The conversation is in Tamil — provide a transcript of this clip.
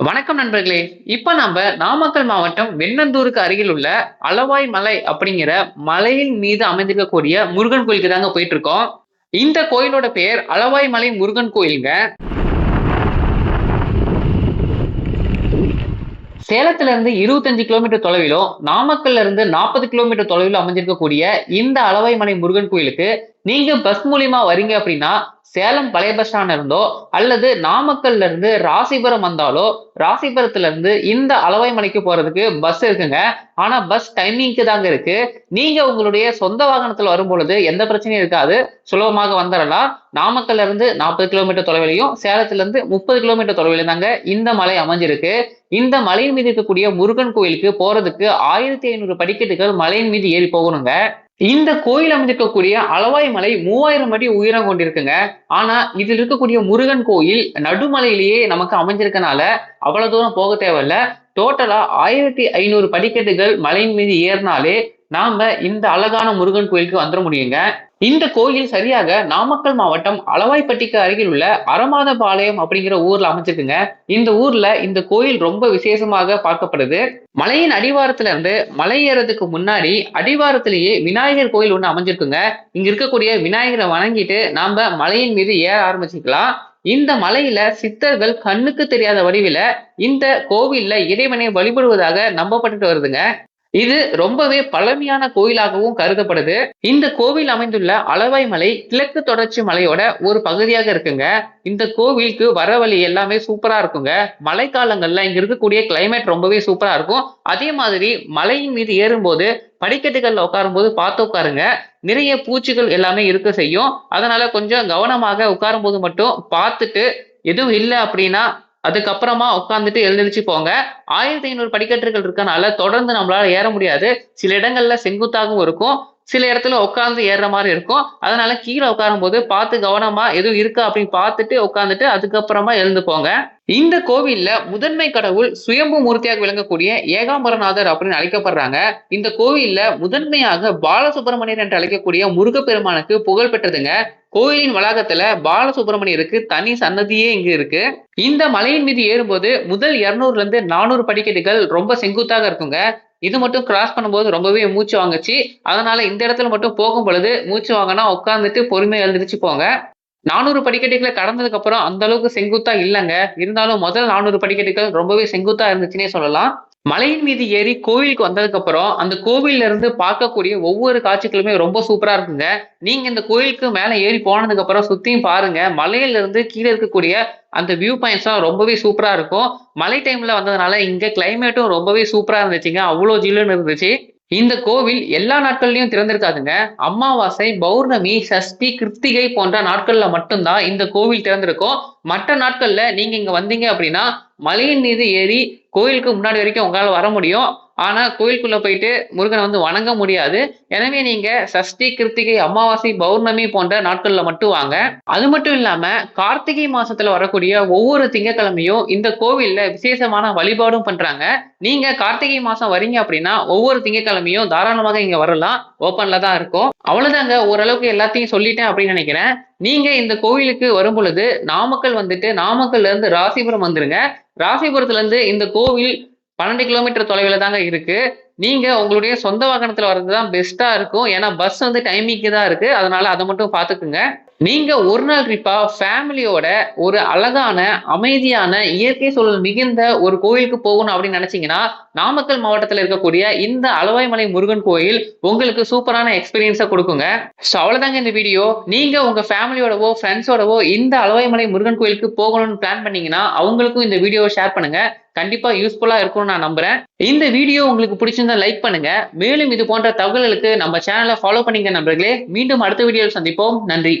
வணக்கம் நண்பர்களே. இப்ப நம்ம நாமக்கல் மாவட்டம் வெண்ணந்தூருக்கு அருகில் உள்ள அளவாய் மலை அப்படிங்கிற மலையின் மீது அமைந்திருக்கக்கூடிய முருகன் கோயிலுக்கு தாங்க போயிட்டு இருக்கோம் இந்த கோயிலோட பெயர் அளவாய் மலை முருகன் கோயிலுங்க. சேலத்துல இருந்து இருபத்தஞ்சு கிலோமீட்டர் தொலைவிலும் நாமக்கல்ல இருந்து நாற்பது கிலோமீட்டர் தொலைவிலும் அமைஞ்சிருக்கக்கூடிய இந்த அளவாய் மலை முருகன் கோயிலுக்கு நீங்க பஸ் மூலியமா வரீங்க அப்படின்னா சேலம் பழைய பஸ் ஸ்டாண்ட் இருந்தோ அல்லது நாமக்கல்ல இருந்து ராசிபுரம் வந்தாலோ ராசிபுரத்துல இருந்து இந்த அளவை மலைக்கு போறதுக்கு பஸ் இருக்குங்க. ஆனா பஸ் டைமிங்க்கு தாங்க இருக்கு. நீங்க உங்களுடைய சொந்த வாகனத்துல வரும் பொழுது எந்த பிரச்சனையும் இருக்காது. சுலபமாக வந்துடலாம் நாமக்கல்ல இருந்து நாற்பது கிலோமீட்டர் தொலைவிலையும் சேலத்துல இருந்து முப்பது கிலோமீட்டர் தொலைவிலையும் தாங்க இந்த மலை அமைஞ்சிருக்கு. இந்த மலையின் மீது இருக்கக்கூடிய முருகன் கோயிலுக்கு போறதுக்கு ஆயிரத்தி ஐநூறு படிக்கட்டுகள் மலையின் மீது ஏறி போகணுங்க. இந்த கோயில் அமைந்திருக்கக்கூடிய அளவாய் மலை மூவாயிரம் அடி உயரம் கொண்டிருக்குங்க. ஆனா இதில் இருக்கக்கூடிய முருகன் கோயில் நடுமலையிலேயே நமக்கு அமைஞ்சிருக்கனால அவ்வளவு தூரம் போக தேவையில்ல. டோட்டலா ஆயிரத்தி ஐநூறு படிக்கட்டுகள் மலையின் மீது ஏறினாலே நாம இந்த அழகான முருகன் கோயிலுக்கு வந்துட முடியுங்க. இந்த கோயில் சரியாக நாமக்கல் மாவட்டம் அளவாய்ப்பட்டிக்கு அருகில் உள்ள அரமாதபாளையம் அப்படிங்கிற ஊர்ல அமைச்சிருக்குங்க இந்த ஊர்ல இந்த கோயில் ரொம்ப விசேஷமாக பார்க்கப்படுது. மலையின் அடிவாரத்துல இருந்து மலை ஏறதுக்கு முன்னாடி அடிவாரத்திலேயே விநாயகர் கோயில் ஒண்ணு அமைஞ்சிருக்குங்க. இங்க இருக்கக்கூடிய விநாயகரை வணங்கிட்டு நாம மலையின் மீது ஏற ஆரம்பிச்சுக்கலாம். இந்த மலையில சித்தர்கள் கண்ணுக்கு தெரியாத வடிவில இந்த கோவில்ல இறைவனை வழிபடுவதாக நம்பப்பட்டுட்டு வருதுங்க. இது ரொம்பவே பழமையான கோயிலாகவும் கருதப்படுது. இந்த கோவில் அமைந்துள்ள அளவாய் மலை கிழக்கு தொடர்ச்சி மலையோட ஒரு பகுதியாக இருக்குங்க. இந்த கோவிலுக்கு வர வழி எல்லாமே சூப்பரா இருக்குங்க. மழைக்காலங்கள்ல இங்க இருக்கக்கூடிய கிளைமேட் ரொம்பவே சூப்பரா இருக்கும். அதே மாதிரி மலையின் மீது ஏறும்போது படிக்கட்டுகள்ல உட்காரும் போது பார்த்து உட்காருங்க. நிறைய பூச்சிகள் எல்லாமே இருக்க செய்யும். அதனால கொஞ்சம் கவனமாக உட்காரும் போது மட்டும் பார்த்துட்டு எதுவும் இல்லை அப்படின்னா அதுக்கப்புறமா உட்காந்துட்டு எழுந்திரிச்சு போங்க. ஆயிரத்தி ஐநூறு படிக்கட்டுகள் இருக்கனால தொடர்ந்து நம்மளால ஏற முடியாது. சில இடங்கள்ல செங்குத்தாகவும் இருக்கும். சில இடத்துல உட்காந்து ஏறுற மாதிரி இருக்கும். அதனால கீழே உட்காரும் போது பார்த்து கவனமா எதுவும் இருக்கா அப்படின்னு பார்த்துட்டு உட்காந்துட்டு அதுக்கப்புறமா எழுந்து போங்க. இந்த கோவில்ல முதன்மை கடவுள் சுயம்பு மூர்த்தியாக விளங்கக்கூடிய ஏகாம்பரநாதர் அப்படின்னு அழைக்கப்படுறாங்க. இந்த கோவில்ல முதன்மையாக பாலசுப்பிரமணியர் என்று அழைக்கக்கூடிய முருகப்பெருமானுக்கு புகழ் பெற்றதுங்க. கோயிலின் வளாகத்துல பாலசுப்பிரமணியருக்கு தனி சன்னதியே இங்க இருக்கு. இந்த மலையின் மீது ஏறும்போது முதல் இருநூறுல இருந்து நானூறு படிக்கட்டுகள் ரொம்ப செங்குத்தாக இருக்குங்க. இது மட்டும் கிராஸ் பண்ணும்போது ரொம்பவே மூச்சு வாங்குச்சு. அதனால இந்த இடத்துல மட்டும் போகும் பொழுது மூச்சு வாங்கினா உட்காந்துட்டு பொறுமையை எழுந்திரிச்சு போங்க. நானூறு படிக்கட்டுகளை கடந்ததுக்கு அப்புறம் அந்த அளவுக்கு செங்குத்தா இல்லைங்க. இருந்தாலும் முதல் நானூறு படிக்கட்டுகள் ரொம்பவே செங்குத்தா இருந்துச்சுன்னே சொல்லலாம். மலையின் மீது ஏறி கோவிலுக்கு வந்ததுக்கு அப்புறம் அந்த கோவில்ல இருந்து பார்க்கக்கூடிய ஒவ்வொரு காட்சிகளுமே ரொம்ப சூப்பரா இருக்குங்க. நீங்க இந்த கோயிலுக்கு மேல ஏறி போனதுக்கு அப்புறம் சுத்தியும் பாருங்க. மலையில இருந்து கீழே இருக்கக்கூடிய அந்த வியூ பாயிண்ட்ஸ்லாம் ரொம்பவே சூப்பரா இருக்கும். மழை டைம்ல வந்ததுனால இங்க கிளைமேட்டும் ரொம்பவே சூப்பரா இருந்துச்சுங்க. அவ்வளோ ஜில்லுன்னு இருந்துச்சு. இந்த கோவில் எல்லா நாட்கள்லயும் திறந்திருக்காதுங்க. அமாவாசை பௌர்ணமி சஷ்டி கிருத்திகை போன்ற நாட்கள்ல மட்டும்தான் இந்த கோவில் திறந்திருக்கும். மற்ற நாட்கள்ல நீங்க இங்க வந்தீங்க அப்படின்னா மலையின் மீது ஏறி கோயிலுக்கு முன்னாடி வரைக்கும் உங்களால் வர முடியும். ஆனால் கோயிலுக்குள்ளே போயிட்டு முருகனை வந்து வணங்க முடியாது. எனவே நீங்கள் சஷ்டி கிருத்திகை அமாவாசை பௌர்ணமி போன்ற நாட்களில் மட்டும் வாங்க. அது மட்டும் இல்லாமல் கார்த்திகை மாதத்தில் வரக்கூடிய ஒவ்வொரு திங்கக்கிழமையும் இந்த கோவிலில் விசேஷமான வழிபாடும் பண்ணுறாங்க நீங்கள் கார்த்திகை மாதம் வரீங்க அப்படின்னா ஒவ்வொரு திங்கக்கிழமையும் தாராளமாக இங்கே வரலாம். ஓப்பனில் தான் இருக்கும். அவ்வளோதாங்க ஓரளவுக்கு எல்லாத்தையும் சொல்லிட்டேன் அப்படின்னு நினைக்கிறேன். நீங்க இந்த கோவிலுக்கு வரும் பொழுது நாமக்கல் வந்துட்டு நாமக்கல்ல இருந்து ராசிபுரம் வந்துருங்க. ராசிபுரத்துல இருந்து இந்த கோவில் பன்னெண்டு கிலோமீட்டர் தொலைவில் தாங்க இருக்கு. நீங்க உங்களுடைய சொந்த வாகனத்துல வர்றது தான் பெஸ்டா இருக்கும். ஏன்னா பஸ் வந்து டைமிங்க்கு தான் இருக்கு. அதனால அதை மட்டும் பாத்துக்குங்க நீங்க ஒரு நாள் ட்ரிப்பா ஃபேமிலியோட ஒரு அழகான அமைதியான இயற்கை சூழல் மிகுந்த ஒரு கோயிலுக்கு போகணும் அப்படின்னு நினைச்சீங்கன்னா நாமக்கல் மாவட்டத்தில் இருக்கக்கூடிய இந்த அளவாய்மலை முருகன் கோயில் உங்களுக்கு சூப்பரான எக்ஸ்பீரியன்ஸை கொடுக்குங்க. ஸோ அவ்வளோதாங்க இந்த வீடியோ நீங்க உங்க ஃபேமிலியோடவோ ஃப்ரெண்ட்ஸோடவோ இந்த அளவாய்மலை முருகன் கோயிலுக்கு போகணும்னு பிளான் பண்ணீங்கன்னா அவங்களுக்கும் இந்த வீடியோவை ஷேர் பண்ணுங்க. கண்டிப்பா யூஸ்ஃபுல்லா இருக்கும்னு நான் நம்புறேன். இந்த வீடியோ உங்களுக்கு பிடிச்சிருந்தா லைக் பண்ணுங்க. மேலும் இது போன்ற தகவல்களுக்கு நம்ம சேனலை ஃபாலோ பண்ணிங்க நண்பர்களே. மீண்டும் அடுத்த வீடியோவில் சந்திப்போம். நன்றி.